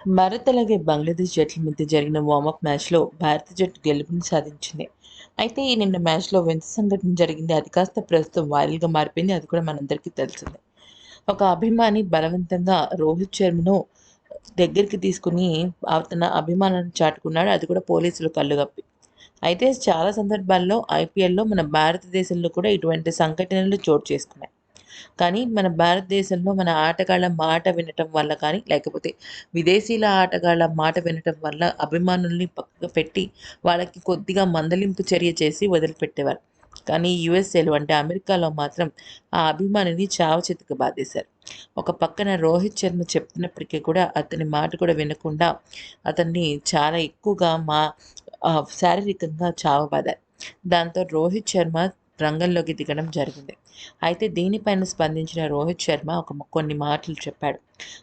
భారత్ అలాగే బంగ్లాదేశ్ జట్ల మధ్య జరిగిన వార్మప్ మ్యాచ్లో భారత జట్టు గెలుపుని సాధించింది. అయితే ఈ నిన్న మ్యాచ్లో వింత సంఘటన జరిగింది. అది కాస్త ప్రస్తుతం వైరల్గా మారిపోయింది. అది కూడా మనందరికీ తెలిసిందే. ఒక అభిమాని బలవంతంగా రోహిత్ శర్మను దగ్గరికి తీసుకుని తన అభిమానాన్ని చాటుకున్నాడు. అది కూడా పోలీసులు కళ్ళు కప్పి. అయితే చాలా సందర్భాల్లో ఐపీఎల్లో మన భారతదేశంలో కూడా ఇటువంటి సంఘటనలు చోటు చేసుకున్నాయి. కానీ మన భారతదేశంలో మన ఆటగాళ్ళ మాట వినటం వల్ల కానీ లేకపోతే విదేశీల ఆటగాళ్ళ మాట వినటం వల్ల అభిమానుల్ని పక్కకు పెట్టి వాళ్ళకి కొద్దిగా మందలింపు చర్య చేసి వదిలిపెట్టేవారు. కానీ యుఎస్ఏలో అంటే అమెరికాలో మాత్రం ఆ అభిమానిని చావు చెతుకు బాధేశారు ఒక పక్కన రోహిత్ శర్మ చెప్తున్నప్పటికీ కూడా అతని మాట కూడా వినకుండా అతన్ని చాలా ఎక్కువగా మా శారీరకంగా చావబాదారు. దాంతో రోహిత్ శర్మ రంగంలోకి దిగడం జరిగింది. అయితే దీనిపైన స్పందించిన రోహిత్ శర్మ ఒక కొన్ని మాటలు చెప్పాడు.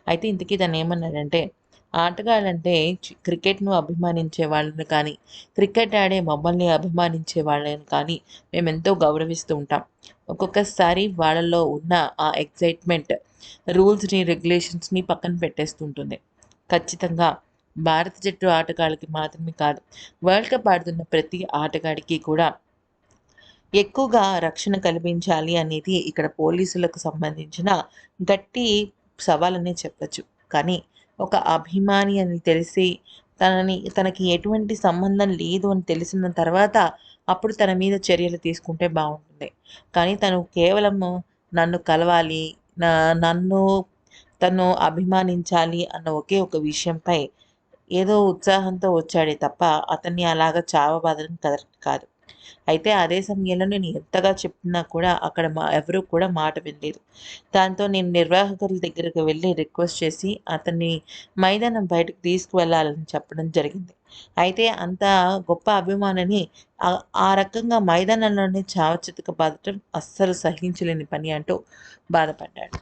అయితే ఇంతకీ దాన్ని ఏమన్నాడంటే ఆటగాళ్ళంటే క్రికెట్ను అభిమానించే వాళ్ళని కానీ క్రికెట్ ఆడే మమ్మల్ని అభిమానించే వాళ్ళని కానీ మేము ఎంతో గౌరవిస్తూ ఉంటాం. ఒక్కొక్కసారి వాళ్ళలో ఉన్న ఆ ఎక్సైట్మెంట్ రూల్స్ని రెగ్యులేషన్స్ని పక్కన పెట్టేస్తుంటుంది ఖచ్చితంగా భారత జట్టు ఆటగాళ్ళకి మాత్రమే కాదు వరల్డ్ కప్ ఆడుతున్న ప్రతి ఆటగాడికి కూడా ఎక్కువగా రక్షణ కల్పించాలి అనేది ఇక్కడ పోలీసులకు సంబంధించిన గట్టి సవాలనే చెప్పచ్చు. కానీ ఒక అభిమాని అని తెలిసి తనని తనకి ఎటువంటి సంబంధం లేదు అని తెలిసిన తర్వాత అప్పుడు తన మీద చర్యలు తీసుకుంటే బాగుంటుంది. కానీ తను కేవలం నన్ను కలవాలి నా నన్ను తను అభిమానించాలి అన్న ఒకే ఒక విషయంపై ఏదో ఉత్సాహంతో వచ్చాడే తప్ప అతన్ని అలాగా చావబాదడం కరెక్ట్ కాదు. అయితే అదే సమయంలో నేను ఎంతగా చెప్పినా కూడా అక్కడ మా ఎవరూ కూడా మాట వినలేదు. దాంతో నేను నిర్వాహకుల దగ్గరకు వెళ్ళి రిక్వెస్ట్ చేసి అతన్ని మైదానం బయటకు తీసుకువెళ్ళాలని చెప్పడం జరిగింది. అయితే అంత గొప్ప అభిమానిని ఆ రకంగా మైదానంలోనే చావచితక బాధటం అస్సలు సహించలేని పని అంటూ బాధపడ్డాడు.